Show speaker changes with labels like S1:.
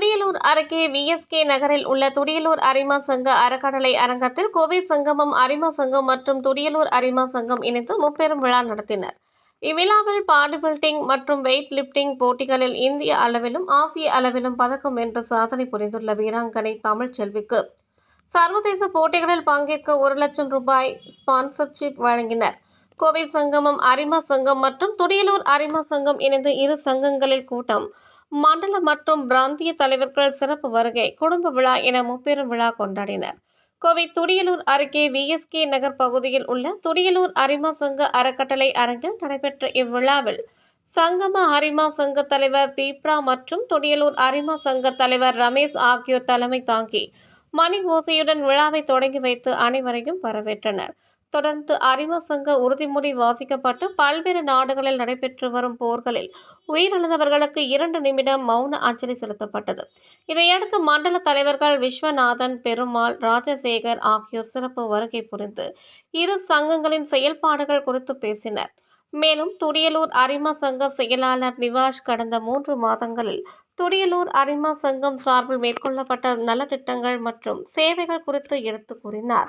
S1: துடியலூர் அருகே விஎஸ்கே நகரில் உள்ள துடியலூர் அரிமா சங்க அறக்கடலை அரங்கத்தில் கோவை சங்கமம் அரிமா சங்கம் மற்றும் துடியலூர் அரிமா சங்கம் இணைந்து முப்பெரும் விழா நடத்தினர். இவ்விழாவில் பாடி பில்டிங் மற்றும் வெயிட் லிப்டிங் போட்டிகளில் இந்திய அளவிலும் ஆசிய அளவிலும் பதக்கம் வென்று சாதனை புரிந்துள்ள வீராங்கனை தமிழ்ச்செல்விக்கு சர்வதேச போட்டிகளில் பங்கேற்க ஒரு லட்சம் ரூபாய் ஸ்பான்சர்ஷிப் வழங்கினர். கோவை சங்கமம் அரிமா சங்கம் மற்றும் துடியலூர் அரிமா சங்கம் இணைந்து இரு சங்கங்களில் கூட்டம் மண்டல மற்றும் பிராந்திய தலைவர்கள் சிறப்பு வருகை குடும்ப விழா என முப்பெரும் விழா கொண்டாடினர். கோவை துடியலூர் அருகே விஎஸ்கே நகர் பகுதியில் உள்ள துடியலூர் அரிமா சங்க அறக்கட்டளை அரங்கில் நடைபெற்ற இவ்விழாவில் சங்கம அரிமா சங்க தலைவர் தீப்ரா மற்றும் துடியலூர் அரிமா சங்க தலைவர் ரமேஷ் ஆகியோர் தலைமை தாங்கி மணி ஓசையுடன் விழாவை தொடங்கி வைத்து அனைவரையும் வரவேற்றனர். தொடர்ந்து அரிம சங்க உறுதிமொழி வாசிக்கப்பட்டு பல்வேறு நாடுகளில் நடைபெற்று வரும் போர்களில் உயிரிழந்தவர்களுக்கு இரண்டு நிமிடம் மௌன அஞ்சலி செலுத்தப்பட்டது. இதையடுத்து மண்டல தலைவர்கள் விஸ்வநாதன் பெருமாள் ராஜசேகர் ஆகியோர் சிறப்பு வருகை புரிந்து இரு சங்கங்களின் செயல்பாடுகள் குறித்து பேசினர். மேலும் துடியலூர் அரிமா சங்க செயலாளர் நிவாஷ் கடந்த மூன்று மாதங்களில் துடியலூர் அரிமா சங்கம் சார்பில் மேற்கொள்ளப்பட்ட நலத்திட்டங்கள் மற்றும் சேவைகள் குறித்து எடுத்து கூறினார்.